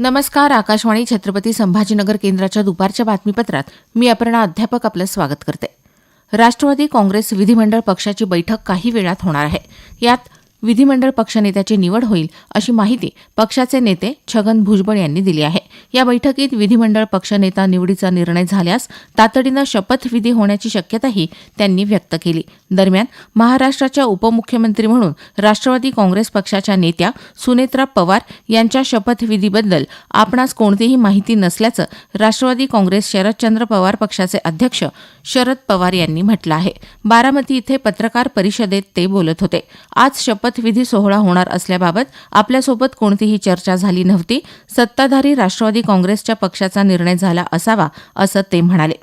नमस्कार आकाशवाणी छत्रपती संभाजीनगर केंद्राच्या दुपारच्या बातमीपत्रात मी अपर्णा अध्यापक आपलं स्वागत करते. राष्ट्रवादी काँग्रेस विधिमंडळ पक्षाची बैठक काही वेळात होणार आहे. यात विधिमंडळ पक्षनेत्याची निवड होईल अशी माहिती पक्षाचे नेते छगन भुजबळ यांनी दिली आहे. या बैठकीत विधिमंडळ पक्षनेता निवडीचा निर्णय झाल्यास तातडीनं शपथविधी होण्याची शक्यताही त्यांनी व्यक्त केली. दरम्यान महाराष्ट्राच्या उपमुख्यमंत्री म्हणून राष्ट्रवादी काँग्रेस पक्षाच्या नेत्या सुनेत्रा पवार यांच्या शपथविधीबद्दल आपणास कोणतीही माहिती नसल्याचं राष्ट्रवादी काँग्रेस शरदचंद्र पवार पक्षाचे अध्यक्ष शरद पवार यांनी म्हटलं आहे. बारामती इथे पत्रकार परिषदेत ते बोलत होते. आज शपथ शपथविधी सोहळा होणार असल्याबाबत आपल्यासोबत कोणतीही चर्चा झाली नव्हती. सत्ताधारी राष्ट्रवादी काँग्रेसच्या पक्षाचा निर्णय झाला असावा असं ते म्हणाले.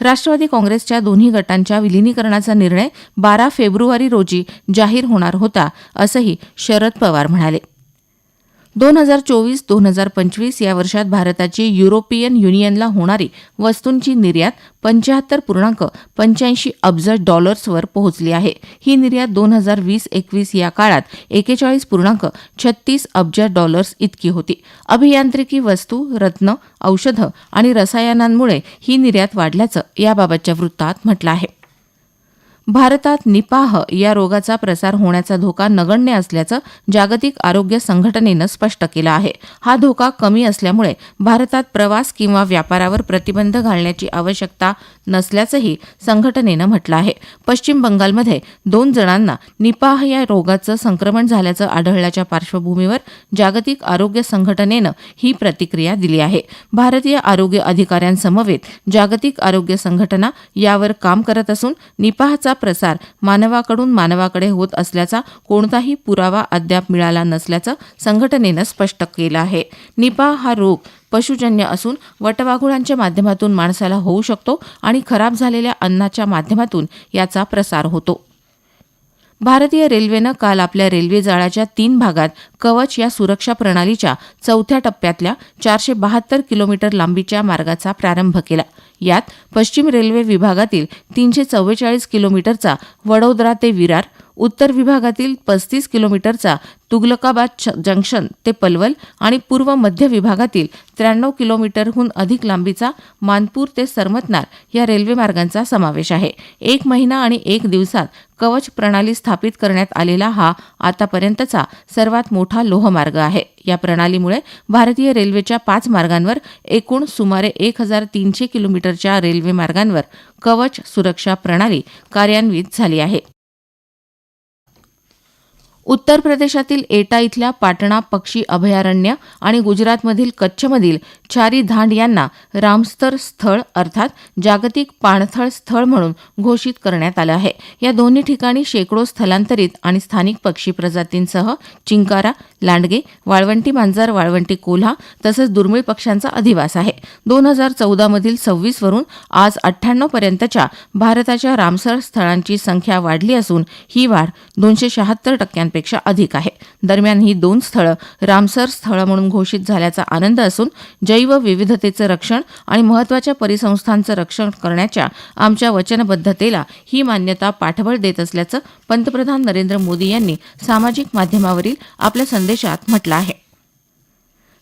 राष्ट्रवादी काँग्रेसच्या दोन्ही गटांच्या विलिनीकरणाचा निर्णय बारा फेब्रुवारी रोजी जाहीर होणार होता असंही शरद पवार म्हणाले. दोन हजार चोवीस दोन हजार पंचवीस या वर्षात भारताची युरोपियन युनियनला होणारी वस्तूंची निर्यात पंच्याहत्तर पूर्णांक पंच्याऐंशी अब्ज डॉलर्सवर पोहोचली आहे. ही निर्यात दोन हजार वीस एकवीस या काळात एकेचाळीस पूर्णांक छत्तीस अब्ज डॉलर्स इतकी होती. अभियांत्रिकी वस्तू रत्न औषधं आणि रसायनांमुळे ही निर्यात वाढल्याचं याबाबतच्या वृत्तात म्हटलं आहे. भारतात निपाह या रोगाचा प्रसार होण्याचा धोका नगण्य असल्याचं जागतिक आरोग्य संघटनेनं स्पष्ट केलं आहे. हा धोका कमी असल्यामुळे भारतात प्रवास किंवा व्यापारावर प्रतिबंध घालण्याची आवश्यकता नसल्याचंही संघटनेनं म्हटलं आहे. पश्चिम बंगालमध्ये दोन जणांना निपाह या रोगाचं संक्रमण झाल्याचं आढळल्याच्या पार्श्वभूमीवर जागतिक आरोग्य संघटनेनं ही प्रतिक्रिया दिली आहे. भारतीय आरोग्य अधिकाऱ्यांसमवेत जागतिक आरोग्य संघटना यावर काम करत असून निपाहचा प्रसार मानवाकडून मानवाकडे होत असल्याचा कोणताही पुरावा अद्याप मिळाला नसल्याचं संघटनेनं स्पष्ट केलं आहे. निपा हा रोग पशुजन्य असून वटवाघुळांच्या माध्यमातून माणसाला होऊ शकतो आणि खराब झालेल्या अन्नाच्या माध्यमातून याचा प्रसार होतो. भारतीय रेल्वेनं काल आपल्या रेल्वे जाळ्याच्या तीन भागात कवच या सुरक्षा प्रणालीच्या चौथ्या टप्प्यातल्या चारशे बहात्तर किलोमीटर लांबीच्या मार्गाचा प्रारंभ केला. यात पश्चिम रेल्वे विभागातील तीनशे चव्वेचाळीस किलोमीटरचा वडोदरा ते विरार उत्तर विभागातील पस्तीस किलोमीटरचा तुगलकाबाद जंक्शन ते पलवल आणि पूर्व मध्य विभागातील त्र्याण्णव किलोमीटरहून अधिक लांबीचा मानपूर ते सरमतनार या रेल्वे मार्गांचा समावेश आहे. एक महिना आणि एक दिवसात कवच प्रणाली स्थापित करण्यात आलेला हा आतापर्यंतचा सर्वात मोठा लोहमार्ग आहे. या प्रणालीमुळे भारतीय रेल्वेच्या पाच मार्गांवर एकूण सुमारे एक हजार तीनशे किलोमीटरच्या रेल्वे मार्गांवर कवच सुरक्षा प्रणाली कार्यान्वित झाली आहे. उत्तर प्रदेशातील एटा इथल्या पाटणा पक्षी अभयारण्य आणि गुजरातमधील कच्छमधील चारी धांड यांना रामस्तर स्थळ अर्थात जागतिक पाणथळ स्थळ म्हणून घोषित करण्यात आलं आहे. या दोन्ही ठिकाणी शेकडो स्थलांतरित आणि स्थानिक पक्षी प्रजातींसह चिंकारा लांडगे वाळवंटी मांजर वाळवंटी कोल्हा तसंच दुर्मिळ पक्ष्यांचा अधिवास आहे. दोन हजार चौदामधील सव्वीसवरून आज अठ्ठ्याण्णव पर्यंतच्या भारताच्या रामसर स्थळांची संख्या वाढली असून ही वाढ दोनशे शहात्तर टक्क्यांपेक्षा पेक्षा अधिक आहे. दरम्यान ही दोन स्थळं रामसर स्थळं म्हणून घोषित झाल्याचा आनंद असून जैव विविधतेचं रक्षण आणि महत्त्वाच्या परिसंस्थांचं रक्षण करण्याच्या आमच्या वचनबद्धतेला ही मान्यता पाठबळ देत असल्याचं पंतप्रधान नरेंद्र मोदी यांनी सामाजिक माध्यमावरील आपल्या संदेशात म्हटलं आहे.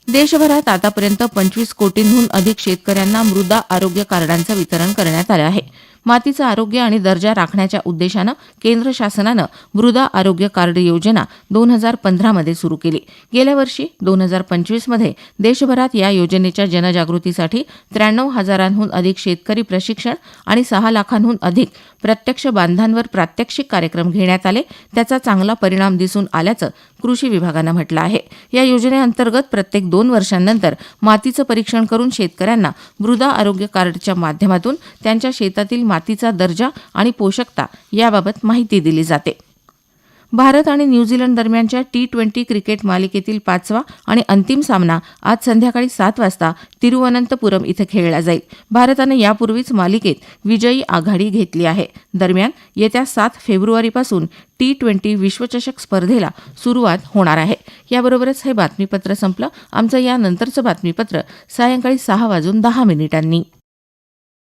देशभरात आतापर्यंत पंचवीस कोटींहून अधिक शेतकऱ्यांना मृदा आरोग्य कार्डांचं वितरण करण्यात आलं आहे. मातीचं आरोग्य आणि दर्जा राखण्याच्या उद्देशानं केंद्र शासनानं मृदा आरोग्य कार्ड योजना दोन हजार पंधरामध्ये सुरू केली. गेल्या वर्षी दोन हजार पंचवीसमध्ये देशभरात या योजनेच्या जनजागृतीसाठी त्र्याण्णव हजारांहून अधिक शेतकरी प्रशिक्षण आणि सहा लाखांहून अधिक प्रत्यक्ष बांधांवर प्रात्यक्षिक कार्यक्रम घेण्यात आले. त्याचा चांगला परिणाम दिसून आल्याचं कृषी विभागानं म्हटलं आहे. या योजनेअंतर्गत प्रत्येक दोन वर्षांनंतर मातीचं परीक्षण करून शेतकऱ्यांना मृदा आरोग्य कार्डच्या माध्यमातून त्यांच्या शेतातील मातीचा दर्जा आणि पोषकता याबाबत माहिती दिली जाते. भारत आणि न्यूझीलंड दरम्यानच्या टी ट्वेंटी क्रिकेट मालिकेतील पाचवा आणि अंतिम सामना आज संध्याकाळी सात वाजता तिरुवनंतपुरम इथं खेळला जाईल. भारतानं यापूर्वीच मालिकेत विजयी आघाडी घेतली आहे. दरम्यान येत्या सात फेब्रुवारीपासून टी ट्वेंटी विश्वचषक स्पर्धेला सुरुवात होणार आहे. याबरोबरच हे बातमीपत्र संपलं. आमचं यानंतरचं बातमीपत्र सायंकाळी सहा वाजून दहा मिनिटांनी.